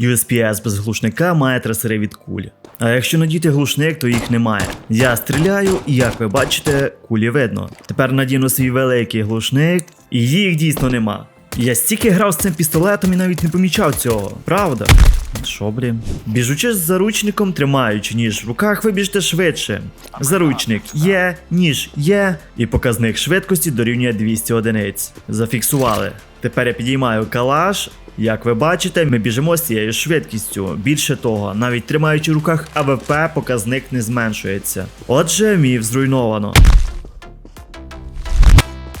USPS без глушника має трасери від кулі. А якщо надіти глушник, то їх немає. Я стріляю, і як ви бачите, кулі видно. Тепер надіну свій великий глушник, і їх дійсно нема. Я стільки грав з цим пістолетом і навіть не помічав цього, правда? Що, блін? Біжучи з заручником, тримаючи ніж в руках, ви біжте швидше. Заручник є, ніж є, і показник швидкості дорівнює 200 одиниць. Зафіксували. Тепер я підіймаю калаш. Як ви бачите, ми біжимо з цією швидкістю. Більше того, навіть тримаючи в руках АВП, показник не зменшується. Отже, міф зруйновано.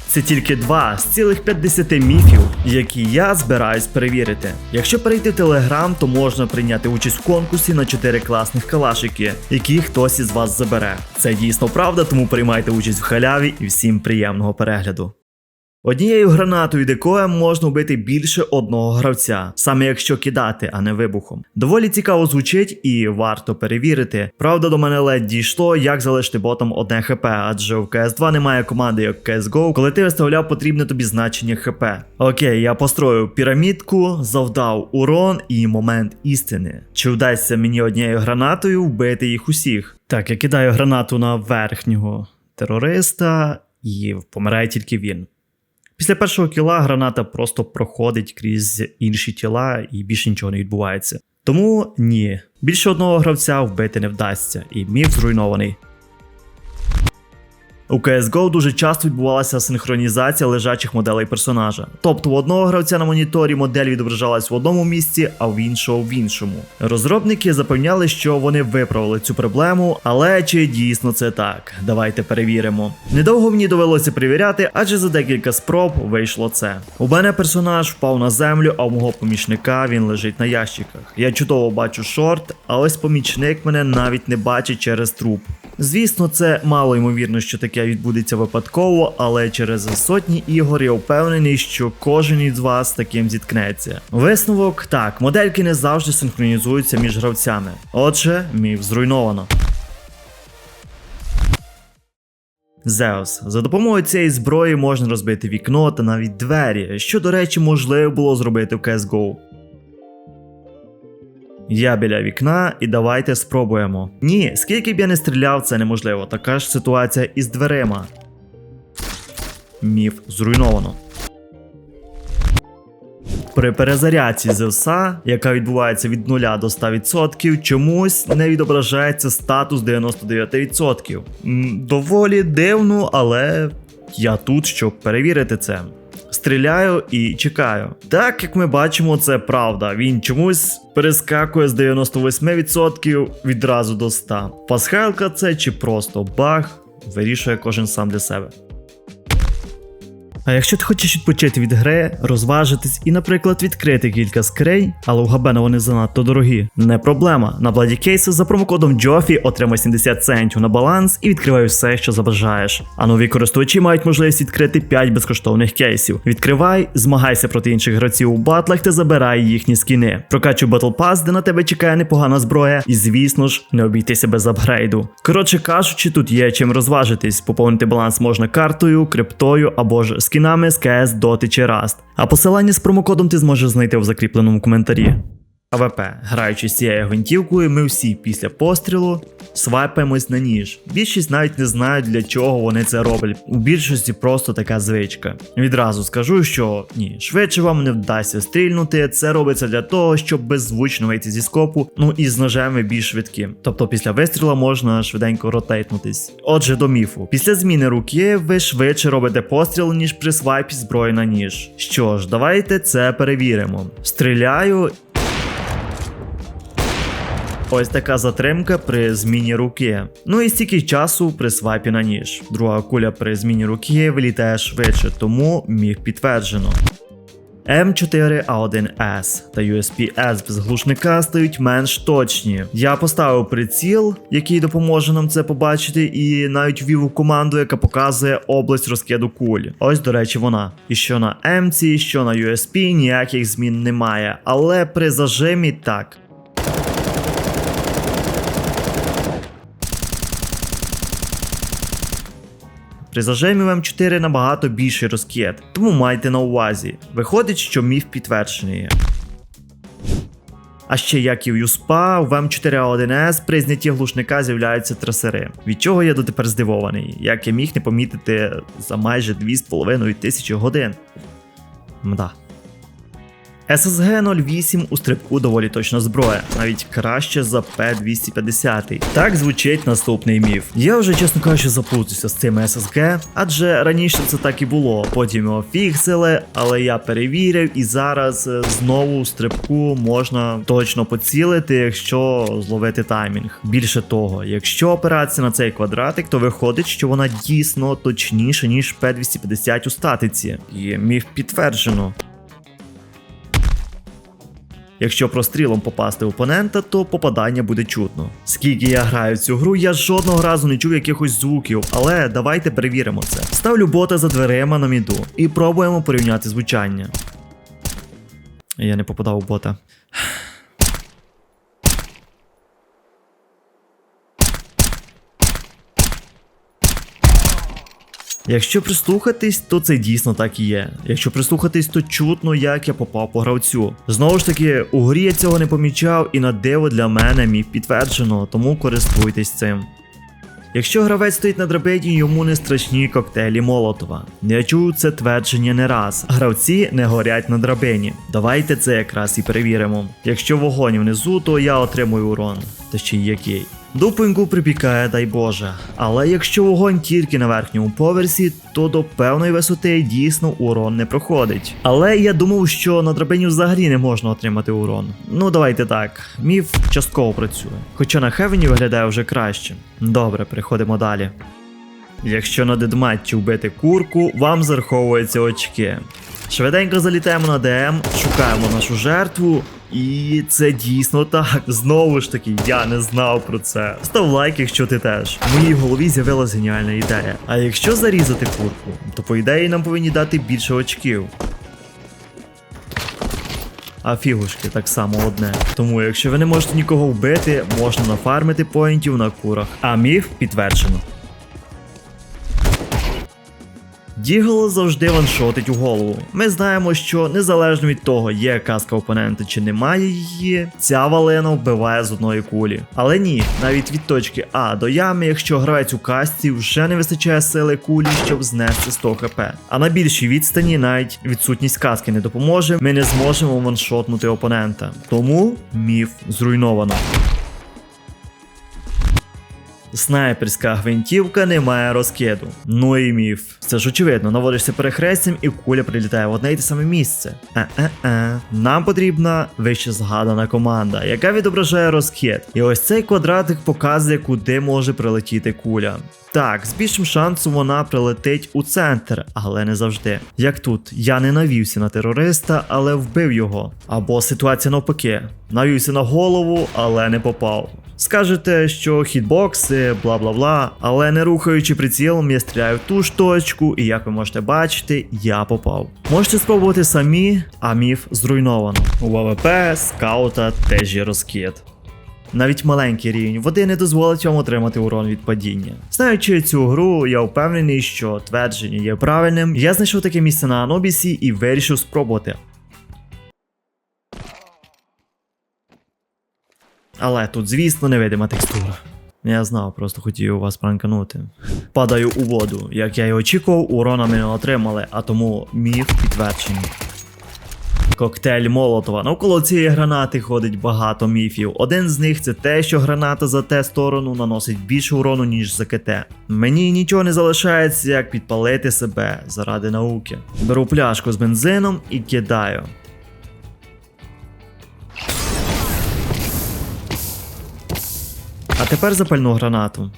Це тільки два з цілих 50 міфів, які я збираюсь перевірити. Якщо перейти в Телеграм, то можна прийняти участь в конкурсі на 4 класних калашики, які хтось із вас забере. Це дійсно правда, тому приймайте участь в халяві і всім приємного перегляду. Однією гранатою декоєм можна вбити більше одного гравця, саме якщо кидати, а не вибухом. Доволі цікаво звучить і варто перевірити. Правда, до мене ледь дійшло, як залишити ботом одне хп, адже в CS2 немає команди як CSGO, коли ти виставляв потрібне тобі значення хп. Окей, я построю пірамідку, завдав урон і момент істини. Чи вдасться мені однією гранатою вбити їх усіх? Так, я кидаю гранату на верхнього терориста, і помирає тільки він. Після першого кіла граната просто проходить крізь інші тіла і більше нічого не відбувається. Тому ні, більше одного гравця вбити не вдасться, і міф зруйнований. У CSGO дуже часто відбувалася синхронізація лежачих моделей персонажа. Тобто у одного гравця на моніторі модель відображалась в одному місці, а в іншого в іншому. Розробники запевняли, що вони виправили цю проблему, але чи дійсно це так? Давайте перевіримо. Недовго мені довелося перевіряти, адже за декілька спроб вийшло це. У мене персонаж впав на землю, а у мого помічника він лежить на ящиках. Я чудово бачу шорт, а ось помічник мене навіть не бачить через труп. Звісно, це мало ймовірно, що таке відбудеться випадково, але через сотні ігор я впевнений, що кожен із вас таким зіткнеться. Висновок так, модельки не завжди синхронізуються між гравцями. Отже, міф зруйновано. Зеус. За допомогою цієї зброї можна розбити вікно та навіть двері, що, до речі, можливо було зробити в CSGO. Я біля вікна, і давайте спробуємо. Ні, скільки б я не стріляв, це неможливо. Така ж ситуація із дверима. Міф зруйновано. При перезарядці Зевса, яка відбувається від 0 до 100%, чомусь не відображається статус 99%. М, Доволі дивно, але я тут, щоб перевірити це. Стріляю і чекаю. Так як ми бачимо, це правда. Він чомусь перескакує з 98% відразу до 100. Пасхалка це чи просто баг, вирішує кожен сам для себе. А якщо ти хочеш відпочити від гри, розважитись і, наприклад, відкрити кілька скринь, але у Габена вони занадто дорогі, не проблема. На Bloody Cases за промокодом Джофі отримай 70 центів на баланс і відкривай все, що забажаєш. А нові користувачі мають можливість відкрити 5 безкоштовних кейсів. Відкривай, змагайся проти інших гравців у батлах та забирай їхні скіни. Прокачуй Battle Pass, де на тебе чекає непогана зброя, і звісно ж, не обійтися без апгрейду. Коротше кажучи, тут є чим розважитись. Поповнити баланс можна картою, криптою або ж скінами з CS, Dota чи Rust. А посилання з промокодом ти зможеш знайти в закріпленому коментарі. АВП. Граючи з цією гвинтівкою, ми всі після пострілу свайпаємось на ніж. Більшість навіть не знають для чого вони це роблять. У більшості просто така звичка. Відразу скажу, що ні, швидше вам не вдасться стрільнути. Це робиться для того, щоб беззвучно вийти зі скопу, ну і з ножем ви більш швидкі. Тобто після вистріла можна швиденько ротейтнутись. Отже, до міфу. Після зміни руки ви швидше робите постріл, ніж при свайпі зброї на ніж. Що ж, давайте це перевіримо. Стріляю Ось така затримка при зміні руки. Ну і стільки часу при свайпі на ніж. Друга куля при зміні руки вилітає швидше, тому міг підтверджено. М4А1С та USP-S без глушника стають менш точні. Я поставив приціл, який допоможе нам це побачити, і навіть ввів у команду, яка показує область розкиду кулі. Ось, до речі, вона. І що на М, що на USP ніяких змін немає, але при зажимі так. При зажимі в М4 набагато більший розкид, тому майте на увазі. Виходить, що міф підтверджений. А ще як і в Юспа, в М4А1С при знятті глушника з'являються трасери, від чого я дотепер здивований, як я міг не помітити за майже 2,5 тисячі годин. Мда. SSG 08 у стрибку доволі точна зброя, навіть краще за P250. Так звучить наступний міф. Я вже, чесно кажучи, заплутався з цими SSG, адже раніше це так і було. Потім його фіксили, але я перевірив, і зараз е, знову у стрибку можна точно поцілити, якщо зловити таймінг. Більше того, якщо опиратися на цей квадратик, то виходить, що вона дійсно точніша, ніж P250 у статиці. І міф підтверджено. Якщо прострілом попасти в опонента, то попадання буде чутно. Скільки я граю в цю гру, я жодного разу не чув якихось звуків, але давайте перевіримо це. Ставлю бота за дверима на міду і пробуємо порівняти звучання. Я не попадав у бота. Якщо прислухатись, то це дійсно так і є. Якщо прислухатись, то чутно, як я попав по гравцю. Знову ж таки, у грі я цього не помічав, і на диво для мене міг підтверджено, тому користуйтесь цим. Якщо гравець стоїть на драбині, йому не страшні коктейлі Молотова. Я чув це твердження не раз. Гравці не горять на драбині. Давайте це якраз і перевіримо. Якщо вогонь внизу, то я отримую урон. Та ще й який. До пинку припікає, дай Боже. Але якщо вогонь тільки на верхньому поверсі, то до певної висоти дійсно урон не проходить. Але я думав, що на драбині взагалі не можна отримати урон. Ну давайте так, міф частково працює. Хоча на Хевені виглядає вже краще. Добре, переходимо далі. Якщо на дедматчі вбити курку, вам зараховуються очки. Швиденько залітаємо на ДМ, шукаємо нашу жертву. І це дійсно так. Знову ж таки, я не знав про це. Став лайк, якщо ти теж. В моїй голові з'явилась геніальна ідея. А якщо зарізати курку, то по ідеї нам повинні дати більше очків. А фігушки так само одне. Тому, якщо ви не можете нікого вбити, можна нафармити поінтів на курах. А міф підтверджено. Дігл завжди ваншотить у голову. Ми знаємо, що незалежно від того, є каска опонента чи немає її, ця валена вбиває з одної кулі. Але ні, навіть від точки А до ями, якщо гравець у касті, вже не вистачає сили кулі, щоб знести 100 хп. А на більшій відстані навіть відсутність каски не допоможе, ми не зможемо ваншотнути опонента. Тому міф зруйновано. Снайперська гвинтівка не має розкиду. Ну і міф. Це ж очевидно, наводишся перехрестям і куля прилітає в одне й те саме місце. Е-е-е. Нам потрібна вище згадана команда, яка відображає розкид. І ось цей квадратик показує, куди може прилетіти куля. Так, з більшим шансом вона прилетить у центр, але не завжди. Як тут, я не навівся на терориста, але вбив його. Або ситуація навпаки. Навівся на голову, але не попав. Скажете, що хітбокси, бла бла бла, але не рухаючи прицілом, я стріляю в ту ж точку, і як ви можете бачити, я попав. Можете спробувати самі, а міф зруйновано. У ВВП, скаута теж є розкид. Навіть маленький рівень води не дозволить вам отримати урон від падіння. Знаючи цю гру, я впевнений, що твердження є правильним. Я знайшов таке місце на Анобісі і вирішив спробувати. Але тут, звісно, невидима текстура. Я знав, просто хотів вас пранканути. Падаю у воду. Як я і очікував, урона ми не отримали, а тому міф підтверджений. Коктейль Молотова. Навколо цієї гранати ходить багато міфів. Один з них це те, що граната за те сторону наносить більше урону, ніж за КТ. Мені нічого не залишається, як підпалити себе заради науки. Беру пляшку з бензином і кидаю. А тепер запальну гранату.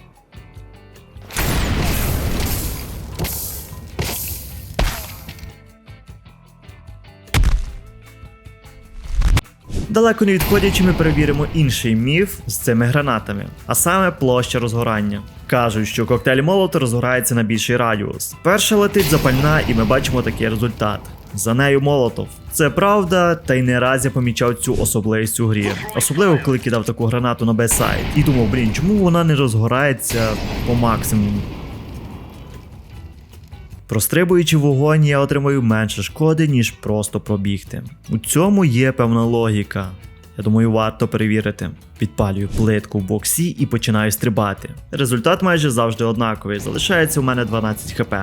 Далеко не відходячи, ми перевіримо інший міф з цими гранатами, а саме площа розгорання. Кажуть, що коктейль молот розгорається на більший радіус. Перша летить запальна, і ми бачимо такий результат. За нею молотов. Це правда, та й не раз я помічав цю особливість у грі. Особливо, коли кидав таку гранату на Б-сайд. І думав, блін, чому вона не розгорається по максимуму. Прострибуючи вогонь, я отримую менше шкоди, ніж просто пробігти. У цьому є певна логіка. Я думаю, варто перевірити. Підпалюю плитку в боксі і починаю стрибати. Результат майже завжди однаковий. Залишається у мене 12 хп.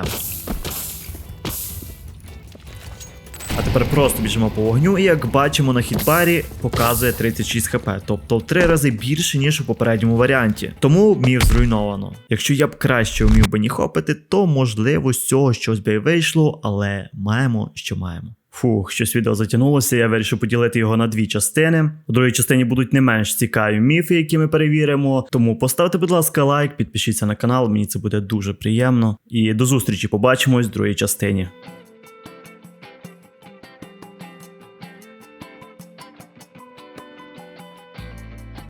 Тепер просто біжимо по вогню, і як бачимо на хітбарі, показує 36 хп, тобто в три рази більше, ніж у попередньому варіанті. Тому міф зруйновано. Якщо я б краще вмів би ніхопити, то можливо з цього щось би й вийшло, але маємо, що маємо. Фух, щось відео затягнулося, я вирішив поділити його на дві частини. У другій частині будуть не менш цікаві міфи, які ми перевіримо. Тому поставте, будь ласка, лайк, підпишіться на канал, мені це буде дуже приємно. І до зустрічі побачимось в другій частині.